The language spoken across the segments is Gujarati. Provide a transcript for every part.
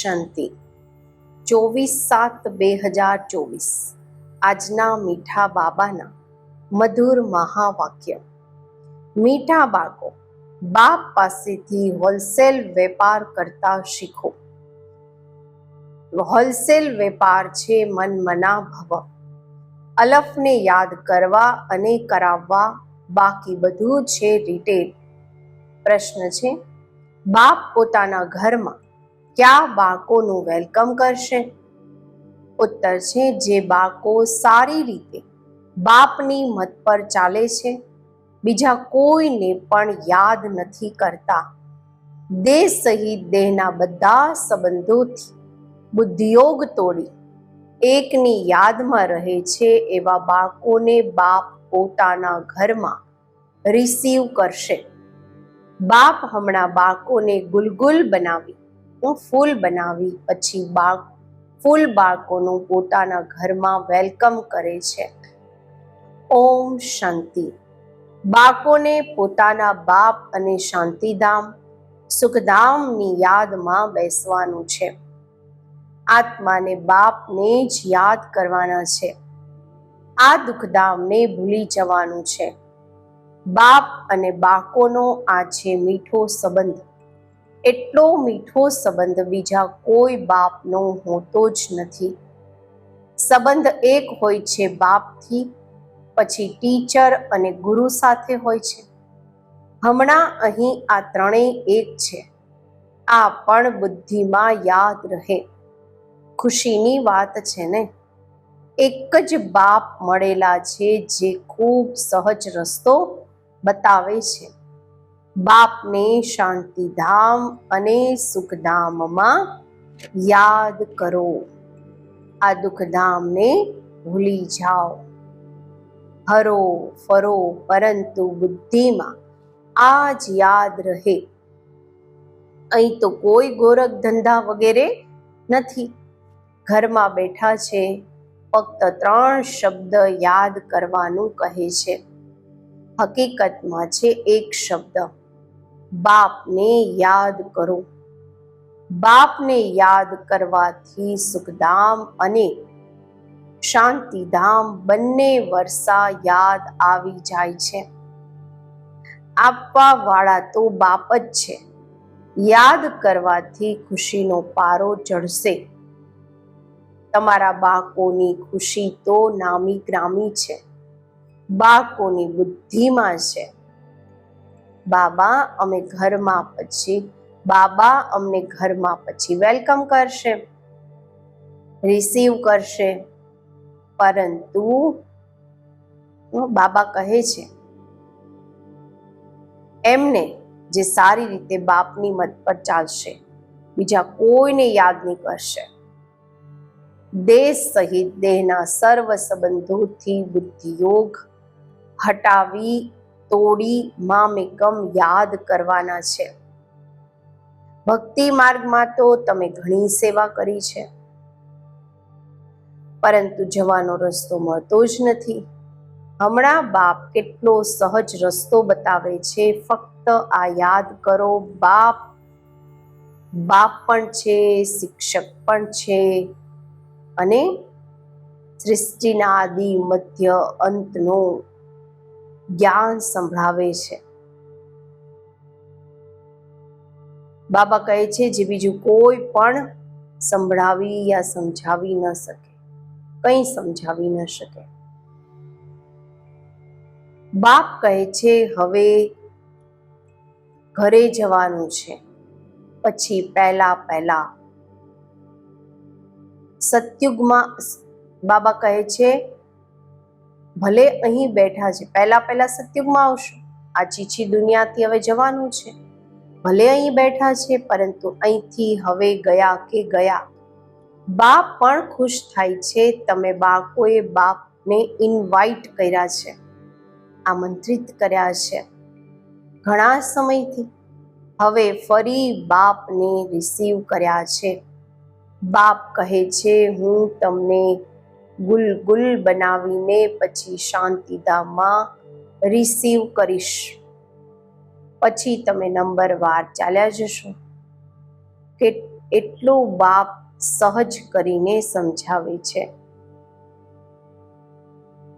શાંતિ. ચોવીસ સાત બે હજાર ચોવીસ. આજના મીઠા બાબાના મધુર મહાવાક્ય. મીઠા બાળકો, બાપ પાસેથી હોલસેલ વેપાર કરતા શીખો. હોલસેલ વેપાર છે મન મના ભવ અલફને યાદ કરવા અને કરાવવા બાકી બધું છે રિટેલ. પ્રશ્ન છે, બાપ પોતાના ઘરમાં કયા બાળકોનું વેલકમ કરશે? ઉત્તર છે, જે બાળકો સારી રીતે બાપની મત પર ચાલે છે, બીજા કોઈને પણ યાદ નથી કરતા. દેહ સહિત દેહના બધા સંબંધોથી બુદ્ધિયોગ તોડી એકની યાદમાં રહે છે એવા બાળકોને બાપ પોતાના ઘરમાં રિસીવ કરશે. બાપ હમણાં બાળકોને ગુલગુલ બનાવી હું ફૂલ બનાવી પછી બાળક ફૂલ બાળકોનું પોતાના ઘરમાં વેલકમ કરે છે. ઓમ શાંતિ. બાળકોને પોતાના બાપ અને શાંતિધામ, સુખધામની યાદમાં બેસવાનું છે. આત્માને બાપને જ યાદ કરવાના છે. આ દુઃખધામને ભૂલી જવાનું છે. બાપ અને બાળકોનો આ છે મીઠો સંબંધ એટલો મીઠો સંબંધ બીજા કોઈ બાપનો હોતો જ નથી. સંબંધ એક હોય છે બાપથી, પછી ટીચર અને ગુરુ સાથે હોય છે. હમણાં અહીં આ ત્રણેય એક છે. આ પણ બુદ્ધિમાં યાદ રહે. ખુશીની વાત છે ને? એક જ બાપ મળેલા છે જે ખૂબ સહજ રસ્તો બતાવે છે. બાપને શાંતિધામ અને સુખધામમાં યાદ કરો. આ દુઃખધામને ભૂલી જાઓ. હરો ફરો, પરંતુ બુદ્ધિમાં આ જ યાદ રહે. અહીં તો કોઈ ગોરખ ધંધા વગેરે નથી. ઘરમાં બેઠા છે, ફક્ત ત્રણ શબ્દ યાદ કરવાનું કહે છે. હકીકતમાં છે એક શબ્દ. બાપને યાદ કરો. બાપને યાદ કરવાથી સુખધામ અને શાંતિધામ બંને વર્ષા યાદ આવી જાય છે. આપવા વાળા તો બાપ જ છે. યાદ કરવાથી ખુશીનો પારો ચઢશે તમારા બાળકોની ખુશી તો નામી ગ્રામી છે. બાળકોની બુદ્ધિમાં છે. બાબા અમે ઘરમાં પછી, બાબા અમને ઘરમાં પછી વેલકમ કરશે, રિસીવ કરશે. પરંતુ બાબા કહે છે, એમને જે સારી રીતે બાપની મત પર ચાલશે, બીજા કોઈને યાદ નહીં કરશે. દેશ સહિત દેહના સર્વ સંબંધોથી બુદ્ધિયોગ હટાવી તોડી મામેકમ યાદ કરવાના છે. ભક્તિ માર્ગમાં તો તમે ઘણી સેવા કરી છે. પરંતુ જવાનો રસ્તો મળતો જ નથી. હમણાં બાપ કેટલો સહજ રસ્તો બતાવે છે. ફક્ત આ યાદ કરો, બાપ બાપ પણ છે, શિક્ષક પણ છે અને સૃષ્ટિના આદિ મધ્ય અંતનો જ્ઞાન સંભળાવે છે. બાબા કહે છે, જે બીજું કોઈ પણ સંભળાવી યા સમજાવી ન શકે. કંઈ સમજાવી ન શકે. બાપ કહે છે, હવે ઘરે જવાનું છે. પછી પહેલા પહેલા. સતયુગમાં બાબા કહે છે ભલે અહીં બેઠા છે, પહેલા પહેલા સત્યુગમાં આવશું. આ ચીચી દુનિયાથી હવે જવાનું છે. ભલે અહીં બેઠા છે, પરંતુ અહીંથી હવે ગયા કે ગયા? બાપ પણ ખુશ થાય છે, તમે બાળકોએ બાપને ઇન્વાઇટ કર્યા છે, આમંત્રિત કર્યા છે. ઘણા સમયથી હવે ફરી બાપને રિસીવ કર્યા છે. બાપ કહે છે, હું તમને ગુલ ગુલ બનાવીને પછી શાંતિધામમાં રિસીવ કરીશ. પછી તમે નંબર વાર ચાલ્યા જશો. કે એટલું બાપ સહજ કરીને સમજાવે છે.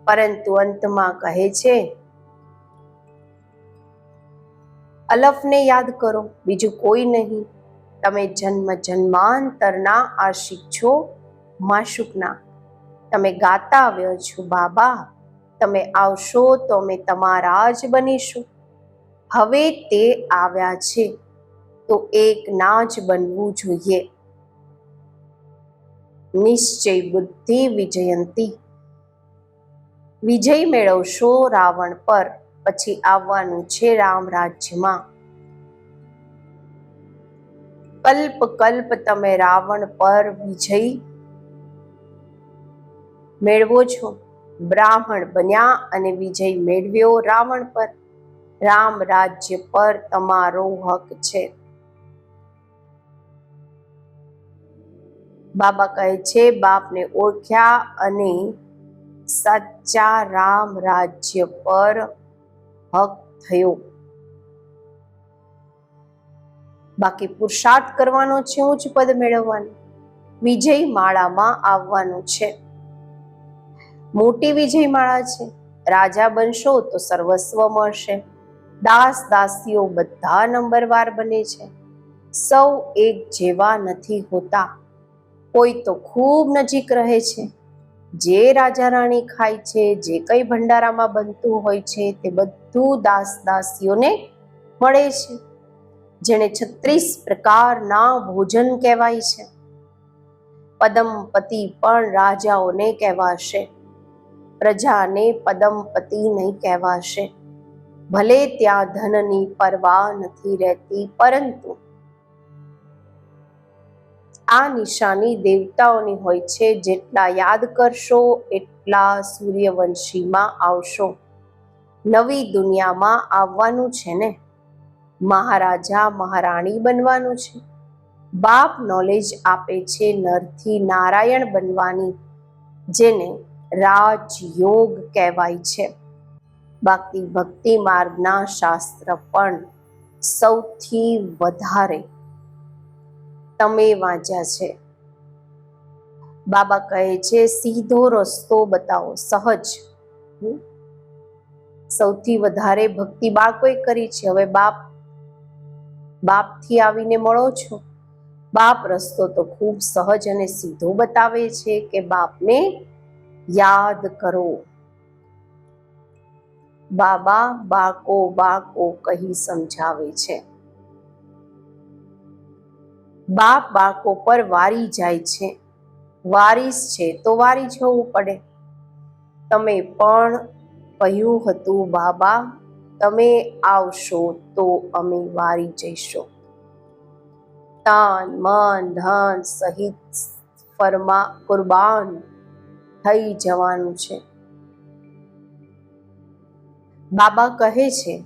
પરંતુ અંતમાં કહે છે, અલફને યાદ કરો, બીજું કોઈ નહીં. તમે જન્મ જન્માંતરના આશિક છો, માશુકના તમે ગાતા આવ્યો છો બાબા. તમે આવશો તો અમે તમારા જ બનીશું. હવે તે આવ્યા છે, તો એક ના જ બનવું જોઈએ. નિશ્ચય બુદ્ધિ વિજયંતી. વિજય મેળવશો રાવણ પર, પછી આવવાનું છે રામ રાજ્યમાં. કલ્પ કલ્પ તમે રાવણ પર વિજય મેળવો છો. બ્રાહ્મણ બન્યા અને વિજય મેળવ્યો રાવણ પર. રામ રાજ્ય પર તમારો હક છે. બાબા કહે છે, બાપને ઓળખ્યા અને સાચા રામ રાજ્ય પર હક થયો. બાકી પુરુષાર્થ કરવાનો છે, ઉચ્ચ પદ મેળવવાનું. વિજય માળામાં આવવાનું છે. મોટી વિજય માળા છે. રાજા બનશો તો સર્વસ્વ મળશે. દાસ દાસીઓ બધા નંબરવાર બને છે. સૌ એક જેવા નથી હોતા. કોઈ તો ખૂબ નજીક રહે છે. જે રાજા રાણી ખાય છે, જે કઈ ભંડારામાં બનતું હોય છે, તે બધું દાસ દાસીઓને મળે છે. જેને છત્રીસ પ્રકારના ભોજન કહેવાય છે. પદમપતિ પણ રાજાઓને કહેવાશે. પ્રજાને પદમપતિ નહીં કહેવાશે. ભલે ત્યાં ધનની પરવા નથી રહેતી, પરંતુ આ નિશાની દેવતાઓની હોય છે, જેટલા યાદ કરશો, એટલા સૂર્યવંશીમાં આવશો. નવી દુનિયામાં આવવાનું છે ને? મહારાજા મહારાણી બનવાનું છે. બાપ નોલેજ આપે છે નરથી નારાયણ બનવાની, જેને રાજયોગ કહેવાય છે. બાકી ભક્તિ માર્ગના શાસ્ત્ર પણ સૌથી વધારે તમે વાંચ્યા છે. બાબા કહે છે, સીધો રસ્તો બતાવો, સહજ? સૌથી વધારે ભક્તિ બાળકોએ કરી છે? હવે બાપ, બાપથી આવીને મળો છો? બાપ રસ્તો તો ખૂબ સહજ અને સીધો બતાવે છે કે બાપને યાદ કરો. બાબા બાકો બાકો કહી સમજાવે છે. બાપ બાકો પર વારી જાય છે. વારીસ છે તો વારી જવું પડે. તમે પણ કહ્યું હતું બાબા, તમે આવશો તો અમે વારી જઈશું. તાન, માન, ધન સહિત ફરમા કુરબાન થઈ જવાનું છે. બાબા કહે છે,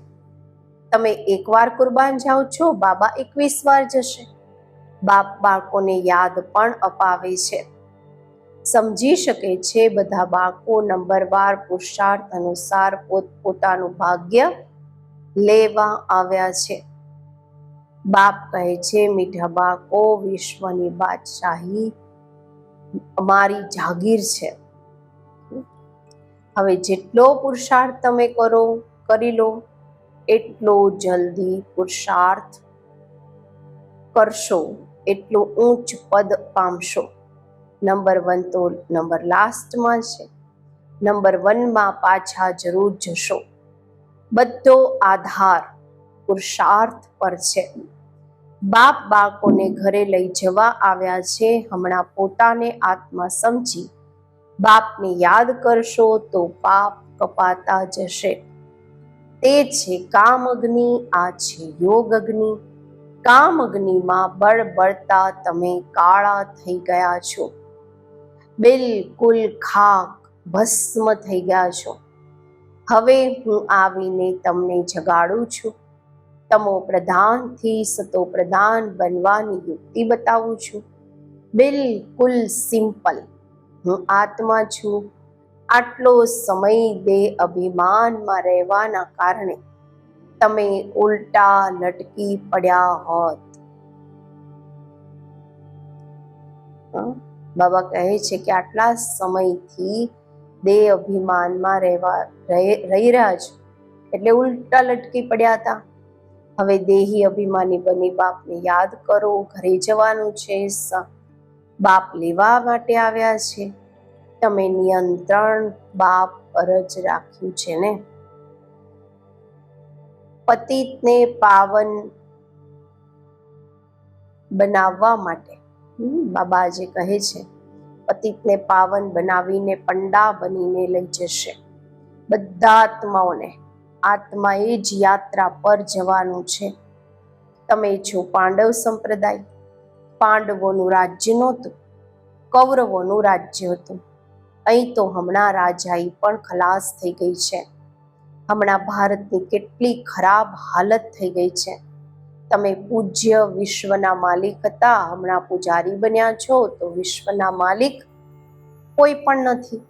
તમે એકવાર કુરબાન જાઓ છો, બાબા એકવીસ વાર જશે. બાપ બાળકોને યાદ પણ અપાવે છે. સમજી શકે છે બધા બાળકો નંબરવાર પુરુષાર્થ અનુસાર પોતપોતાનું ભાગ્ય લેવા આવ્યા છે. બાપ કહે છે, મીઠા બાળકો, વિશ્વની બાદશાહી અમારી જાગીર છે. હવે જેટલો પુરુષાર્થ તમે કરો, કરી લો, એટલો જલ્દી પુરુષાર્થ કરશો, એટલું ઊંચ પદ પામશો. નંબર વન તો નંબર લાસ્ટમાં છે. નંબર વનમાં પાછા જરૂર જશો. બધો આધાર પુરુષાર્થ પર છે. બાપ બાળકોને ઘરે લઈ જવા આવ્યા છે, હમણાં પોતાને આત્મા સમજી બાપને યાદ કરશો તો પાપ કપાતા જશે. તે છે કામ અગ્નિ, આ છે યોગ અગ્નિ. કામ અગ્નિમાં બળ બળતા તમે કાળા થઈ ગયા છો. બિલકુલ ખાક ભસ્મ થઈ ગયા છો. હવે હું આવીને તમને જગાડું છું. તમો પ્રધાનથી સતો પ્રધાન બનવાની યુક્તિ બતાવું છું. બિલકુલ સિમ્પલ. હું આત્મા છું. આટલો સમય દેહ અભિમાનમાં રહેવાના કારણે તમે ઉલટા લટકી પડ્યા હોત. બાબા કહે છે કે આટલા સમયથી દેહ અભિમાનમાં રહેવા, રહી રહી રહ્યા છો. એટલે ઉલટા લટકી પડ્યા હતા. હવે દેહી અભિમાની બની બાપને યાદ કરો, ઘરે જવાનું છે બાપ લેવા માટે આવ્યા છે. તમે નિયંત્રણ બાપ પર જ રાખ્યું છે ને? પતિતને પાવન બનાવવા માટે. બાબા જે કહે છે, પતિતને પાવન બનાવીને પંડા બનીને લઈ જશે. બધા આત્માઓને. આત્માએ જ યાત્રા પર જવાનું છે. તમે છો પાંડવ સંપ્રદાય પાંડવોનું રાજ્ય નહોતું, કૌરવોનું રાજ્ય હતું. અહીં તો હમણાં રાજાઈ પણ ખલાસ થઈ ગઈ છે. હમણાં ભારતની કેટલી ખરાબ હાલત થઈ ગઈ છે. તમે પૂજ્ય વિશ્વના માલિક હતા, હમણાં પૂજારી બન્યા છો, તો વિશ્વના માલિક કોઈ પણ નથી.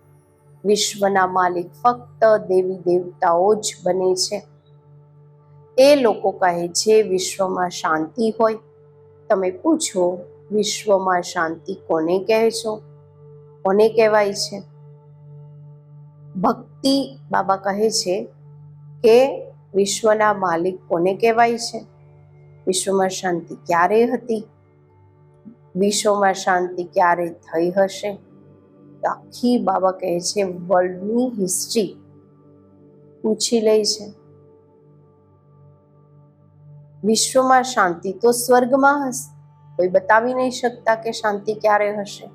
વિશ્વના માલિક ફક્ત દેવી દેવતાઓ જ બને છે. એ લોકો કહે છે, વિશ્વમાં શાંતિ હોય તમે પૂછો, વિશ્વમાં શાંતિ કોને કહે છો? કોને કહેવાય છે? ભક્તિ બાબા કહે છે કે વિશ્વના માલિક કોને કહેવાય છે? વિશ્વમાં શાંતિ ક્યારે હતી? વિશ્વમાં શાંતિ ક્યારે થઈ હશે? આખી બાબા કહે છે વર્લ્ડની હિસ્ટ્રી પૂછી લે છે. વિશ્વમાં શાંતિ તો સ્વર્ગમાં હશે. કોઈ બતાવી નહીં શકતા કે શાંતિ ક્યારે હશે.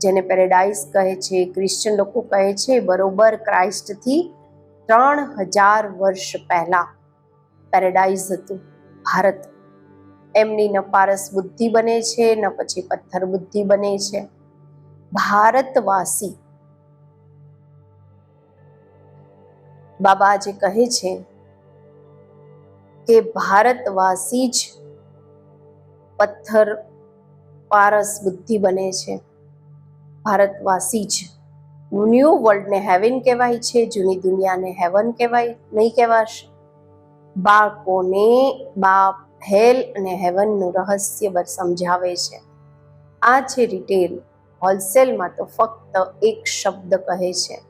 જેને પેરેડાઇઝ કહે છે ક્રિશ્ચન લોકો કહે છે, બરોબર ક્રાઇસ્ટથી ત્રણ હજાર વર્ષ પહેલા પેરેડાઇઝ હતું. ભારત એમની ન પારસ બુદ્ધિ બને છે, ન પછી પથ્થર બુદ્ધિ બને છે. ભારતવાસી બાબા જે કહે છે કે ભારતવાસી જ પથ્થર પારસ બુદ્ધિ બને છે. ભારતવાસી જ ન્યૂ વર્લ્ડને હેવન કહેવાય છે, જૂની દુનિયાને હેવન કહેવાય, નહીં કહેવાશે. બાળકોને બાપ, હેલ અને હેવનનું રહસ્ય સમજાવે છે. આ છે રિટેલ હોલસેલમાં તો ફક્ત એક શબ્દ કહે છે.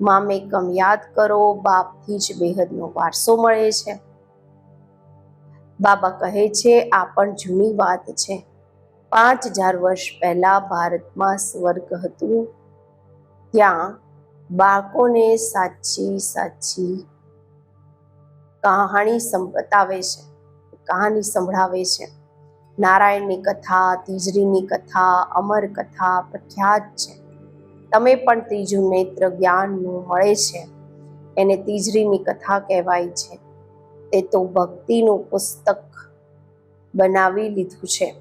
મામેકમ યાદ કરો, બાપથી જ બેહદનો વારસો મળે છે. બાબા કહે છે, આ પણ જૂની વાત છે. પાંચ હજાર વર્ષ પહેલા ભારતમાં સ્વર્ગ હતું. ત્યાં બાળકોને સાચી સાચી કહાણી બતાવે છે, કહાની સંભળાવે છે. નારાયણની કથા તીજરીની કથા, અમર કથા પ્રખ્યાત છે. તમે પણ ત્રીજું નેત્ર જ્ઞાનનું મળે છે. એને તીજરીની કથા કહેવાય છે. તે તો ભક્તિનું પુસ્તક બનાવી લીધું છે.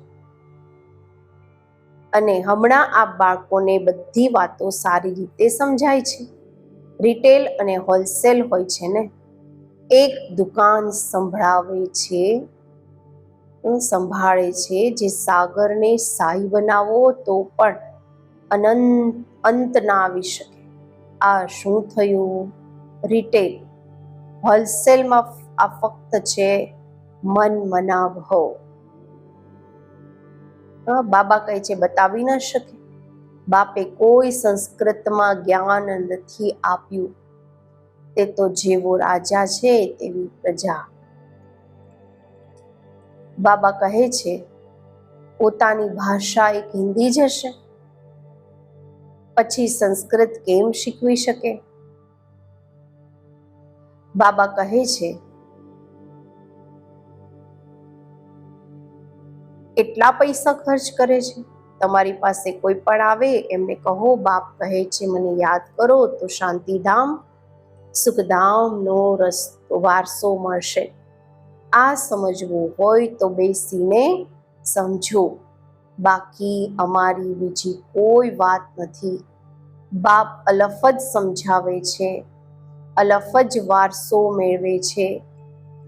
અને હમણાં આ બાળકોને બધી વાતો સારી રીતે સમજાય છે. રિટેલ અને હોલસેલ હોય છે ને, એક દુકાન સંભળાવે છે સંભાળે છે, જે સાગરને સાઈ બનાવો તો પણ અનંત, અંત ના આવી શકે. આ શું થયું? રિટેલ. હોલસેલમાં આ ફક્ત છે મન મનાભવ હા, બાબા કહે છે બતાવી ન શકે. બાપે કોઈ સંસ્કૃતમાં જ્ઞાન નથી આપ્યું. તે તો જેવો રાજા છે તેવી પ્રજા. બાબા કહે છે પોતાની ભાષા એક હિન્દી જ હશે. પછી સંસ્કૃત કેમ શીખવી શકે? બાબા કહે છે કેટલા પૈસા ખર્ચ કરે છે? તમારી પાસે કોઈ પણ આવે, એમને કહો, બાપ કહે છે, મને યાદ કરો તો શાંતિધામ સુખધામનો રસ્તો, વારસો મળશે. આ સમજવું હોય તો બેસીને સમજો. બાકી અમારી બીજી કોઈ વાત નથી. બાપ અલફ જ સમજાવે છે, અલફ જ વારસો મેળવે છે.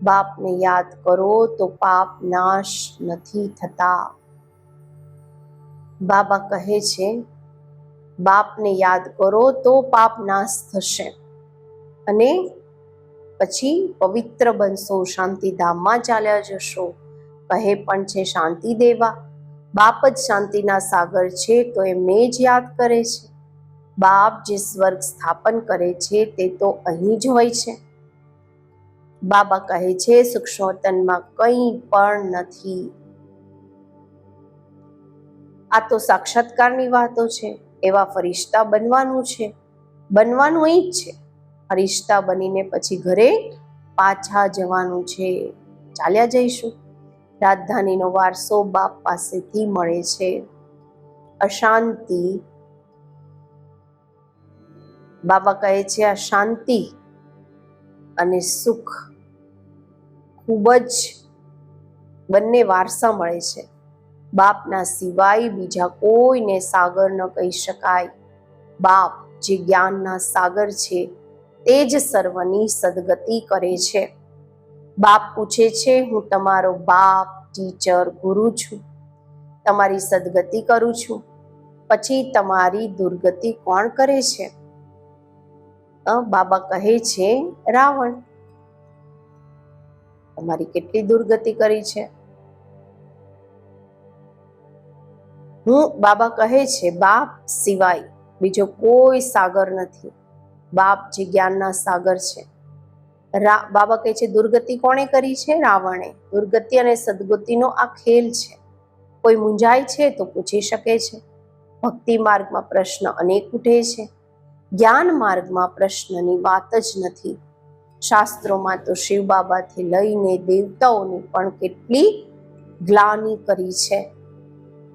બાપને યાદ કરો તો પાપ નાશ નથી થતા. બાબા કહે છે, બાપને યાદ કરો તો પાપ નાશ થશે અને પછી પવિત્ર બનશો, શાંતિધામમાં ચાલ્યા જશો. કહે પણ છે શાંતિ દેવા. બાપ જ શાંતિના સાગર છે તો એમને જ યાદ કરે છે. બાપ જે સ્વર્ગ સ્થાપન કરે છે તે તો અહીં જ હોય છે. બાબા કહે છે, સુક્ષોતનમાં કંઈ પણ નથી. આ તો સાક્ષાત્કારની વાતો છે. એવા ફરિશ્તા બનવાનું છે. બનવાનું એ જ છે. ફરિશ્તા બનીને પછી ઘરે પાછા જવાનું છે. ચાલ્યા જઈશું. રાજધાનીનો વારસો બાપ પાસેથી મળે છે. અશાંતિ. બાબા કહે છે આ શાંતિ અને સુખ ખૂબ જ બંને વારસા મળે છે. બાપના સિવાય બીજા કોઈને સાગર ન કહી શકાય. બાપ જે જ્ઞાનના સાગર છે, તે જ સર્વની સદગતિ કરે છે. બાપ પૂછે છે, હું તમારો બાપ, ટીચર, ગુરુ છું. તમારી સદગતિ કરું છું. પછી તમારી દુર્ગતિ કોણ કરે છે? બાબા કહે છે, રાવણ. તમારી કેટલી દુર્ગતિ કરી છે? હું બાબા કહે છે, બાપ સિવાય બીજો કોઈ સાગર નથી. બાપ જે જ્ઞાનના સાગર છે. બાબા કહે છે, દુર્ગતિ કોણે કરી છે? રાવણે. દુર્ગતિ અને સદગતિનો આ ખેલ છે. કોઈ મૂંઝાય છે તો પૂછી શકે છે. ભક્તિ માર્ગમાં પ્રશ્ન અનેક ઉઠે છે. જ્ઞાન માર્ગમાં પ્રશ્નની વાત જ નથી. શાસ્ત્રોમાં તો શિવ બાબાથી લઈને દેવતાઓની પણ કેટલી ગ્લાની કરી છે.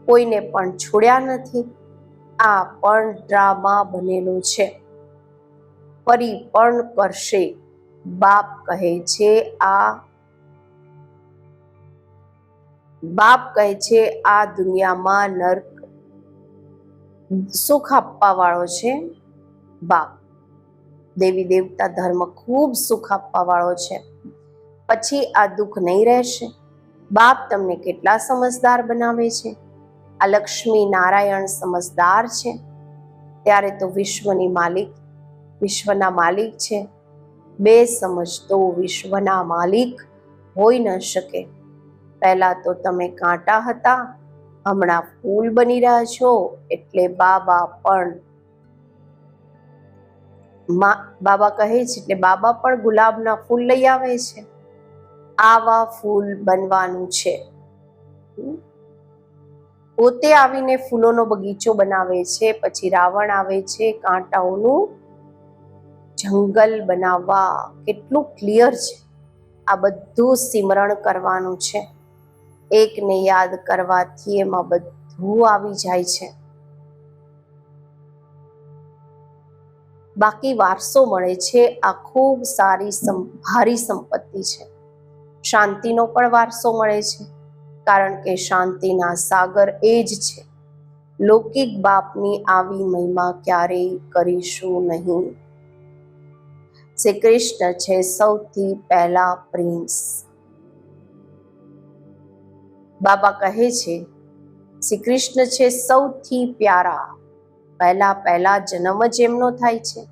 કોઈને પણ છોડ્યા નથી. આ પણ ડ્રામા બનેલું છે. ફરી પણ કરશે. બાપ કહે છે આ બાપ કહે છે આ દુનિયામાં નર્ક સુખ આપવા વાળો છે બાપ. દેવી દેવતા ધર્મ ખૂબ સુખ આપવા વાળો છે. પછી આ દુઃખ નહીં રહેશે. બાપ તમને કેટલા સમજદાર બનાવે છે. આ લક્ષ્મી નારાયણ સમજદાર છે. ત્યારે તો વિશ્વની માલિક, વિશ્વના માલિક છે. બે સમજ તો વિશ્વના માલિક હોઈ ન શકે. પહેલા તો તમે કાંટા હતા, હમણાં ફૂલ બની રહ્યા છો, એટલે બાબા પણ બાબા કહે છે એટલે બાબા પણ ગુલાબના ફૂલ લઈ આવે છે. આવા ફૂલ બનવાનું છે. પોતે આવીને ફૂલોનો બગીચો બનાવે છે, પછી રાવણ આવે છે, કાંટાઓનું જંગલ બનાવવા. કેટલું ક્લિયર છે. આ બધું સિમરણ કરવાનું છે. એકને યાદ કરવાથી એમાં બધું આવી જાય છે. બાકી વારસો મળે છે, આ ખૂબ સારી ભારી સંપત્તિ છે. શાંતિનો પણ વારસો મળે છે, કારણ કે શાંતિના સાગર એ જ છે. લૌકિક બાપની આવી મહિમા ક્યારેય કરીશું નહીં. શ્રી કૃષ્ણ છે સૌથી પહેલા પ્રિન્સ. બાબા કહે છે શ્રી કૃષ્ણ છે સૌથી પ્યારા. પહેલા પહેલા જન્મ જ એમનો થાય છે,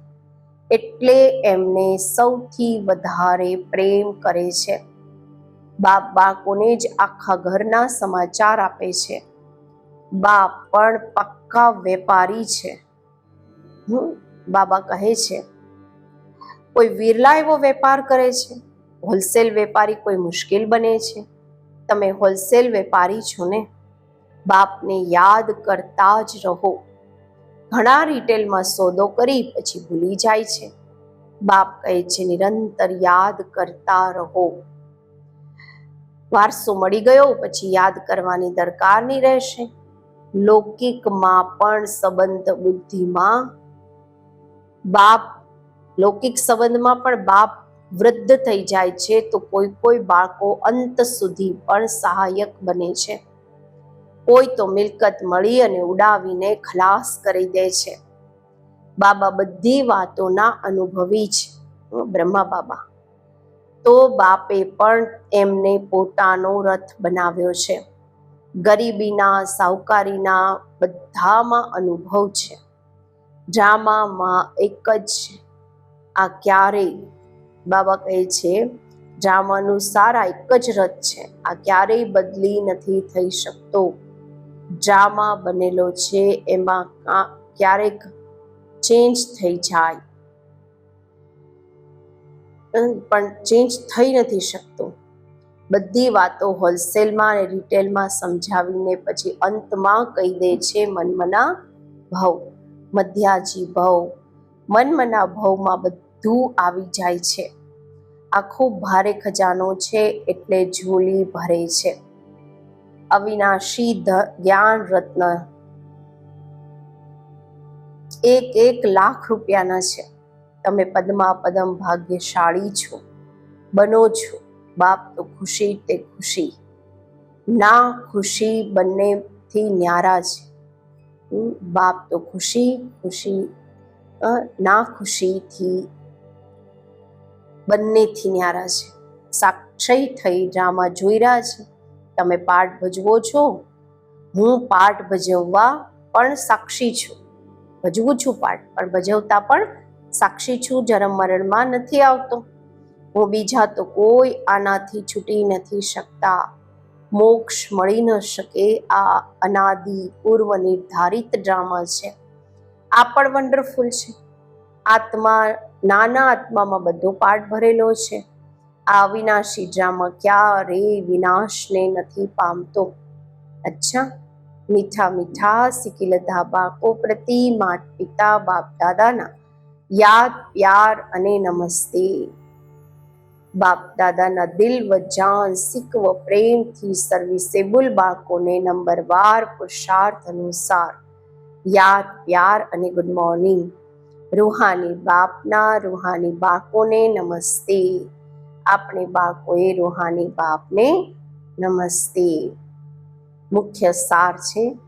એટલે એમને સૌથી વધારે પ્રેમ કરે છે. બાપ બાળકોને જ આખા ઘરના સમાચાર આપે છે. બાપ પણ પક્કા વેપારી છે. હમ, બાબા કહે છે, કોઈ વિરલા એવો વેપાર કરે છે? હોલસેલ વેપારી કોઈ મુશ્કેલ બને છે? તમે હોલસેલ વેપારી છો ને? બાપને યાદ કરતા જ રહો. ઘણા રિટેલમાં સોદો કરી પછી ભૂલી જાય છે. બાપ કહે છે, નિરંતર યાદ કરતા રહો. વારસો મળી ગયો, પછી યાદ કરવાની દરકાર નહીં રહેશે. લૌકિકમાં પણ સંબંધ બુદ્ધિમાં બાપ, લૌકિક સંબંધમાં પણ બાપ વૃદ્ધ થઈ જાય છે, તો કોઈ કોઈ બાળકો અંત સુધી પણ સહાયક બને છે. કોઈ તો મિલકત મળી અને ઉડાવીને ખલાસ કરી દે છે. બાબા બધી વાતોના અનુભવી છે બ્રહ્મા બાબા. તો બાપે પણ એમને પોતાનો રથ બનાવ્યો છે. ગરીબીના, સાવકારીના બધામાં અનુભવ છે. ડ્રામામાં એક જ આ ક્યારેય, બાબા કહે છે, ડ્રામાનું સારા એક જ રથ છે. આ ક્યારેય બદલી નથી થઈ શકતો. ડ્રામા બનેલો છે, એમાં ક્યારેક ચેન્જ થઈ જાય. પણ ચેન્જ થઈ નથી શકતો. બધી વાતો હોલસેલમાં અને રિટેલમાં સમજાવીને પછી અંતમાં કહી દે છે મનમના ભવ, મધ્યાજી ભવ. મનમના ભવમાં બધું આવી જાય છે. આ ખૂબ ભારે ખજાનો છે, એટલે ઝોલી ભરે છે. અવિનાશી જ્ઞાન રત્ન. એક એક લાખ રૂપિયાના છે. તમે પદમા પદમ ભાગ્યશાળી છો. બનો છો. બાપ તો ખુશી તે ખુશી. ના ખુશી બંનેથી ન્યારા છે. બાપ તો ખુશી ખુશી ના ખુશીથી બંનેથી ન્યારા છે. સાક્ષી થઈ ડ્રામા જોઈ રહ્યા છે. તમે પાઠ ભજવો છો? હું પાઠ ભજવવા પણ સાક્ષી છું. ભજવું છું પાઠ, પણ ભજવતા પણ સાક્ષી છું જન્મ મરણમાં નથી આવતો. હું બીજા તો કોઈ આનાથી છૂટી નથી શકતા. મોક્ષ મળી ન શકે આ અનાદિ પૂર્વ નિર્ધારિત ડ્રામા છે. આ પણ વન્ડરફુલ છે. આત્મા, નાના આત્મામાં બધો પાઠ ભરેલો છે. આ અવિનાશી ડ્રામા ક્યારે વિનાશને નથી પામતો? અચ્છા, મીઠા મીઠા સિકિલધા બાળકો પ્રતિ માત પિતા, બાપ દાદાના યાદ, પ્યાર અને નમસ્તે. બાપ દાદાના દિલ વ જાન સિક વ પ્રેમથી સર્વિસેબલ બાળકોને નંબરવાર પુરુષાર્થ અનુસાર. યાદ, પ્યાર અને ગુડ મોર્નિંગ. રૂહાની બાપના રૂહાની બાળકોને નમસ્તે. આપણે બાળકોએ રૂહાની બાપને નમસ્તે. મુખ્ય સાર છે.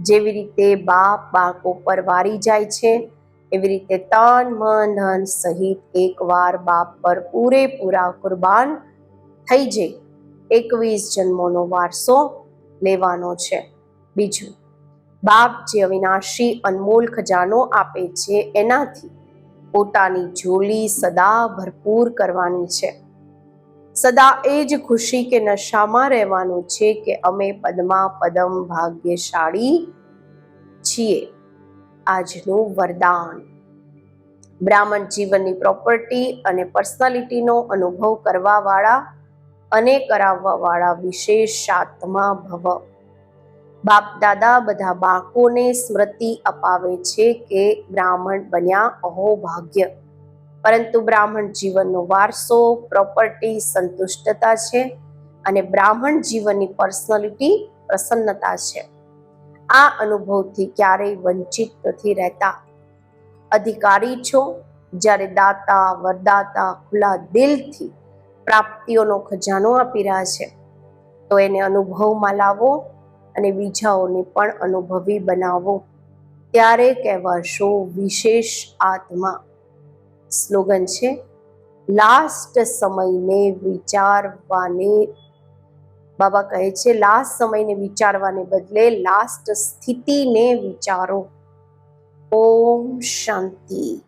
જેવી રીતે બાપ બાળકો પર વારી જાય છે, એવી રીતે તન, મન, ધન સહિત એકવાર બાપ પર પૂરેપૂરા કુરબાન થઈ જઈ એકવીસ જન્મોનો વારસો લેવાનો છે. બીજું, બાપ જે અવિનાશી અનમોલ ખજાનો આપે છે, એનાથી પોતાની જોલી સદા ભરપૂર કરવાની છે. સદા એ જ ખુશી કે નશામાં રહેવાનું છે કે અમે પદમા પદમ ભાગ્યશાળી છીએ. આજનું વરદાન. બ્રાહ્મણ જીવનની પ્રોપર્ટી અને પર્સનાલિટીનો અનુભવ કરવાવાળા અને કરાવવાવાળા વિશેષાત્મા ભવ. બાપ દાદા બધા બાળકોને સ્મૃતિ અપાવે છે કે બ્રાહ્મણ બન્યા અહો ભાગ્ય પરંતુ બ્રાહ્મણ જીવનનો વારસો પ્રોપર્ટી સંતુષ્ટતા છે અને બ્રાહ્મણ જીવનની પર્સનાલિટી પ્રસન્નતા છે. આ અનુભવથી ક્યારેય વંચિત નથી રહેતા. અધિકારી છો, જ્યારે દાતા, વરદાતા ખુલ્લા દિલથી પ્રાપ્તિઓનો ખજાનો આપી રહ્યા છે, તો એને અનુભવમાં લાવો અને બીજાઓને પણ અનુભવી બનાવો. ત્યારે કહેવાશો વિશેષ આત્મા. સ્લોગન છે, લાસ્ટ સમયને વિચારવાને. બાબા કહે છે, લાસ્ટ સમયને વિચારવાને બદલે લાસ્ટ સ્થિતિને વિચારો. ઓમ શાંતિ.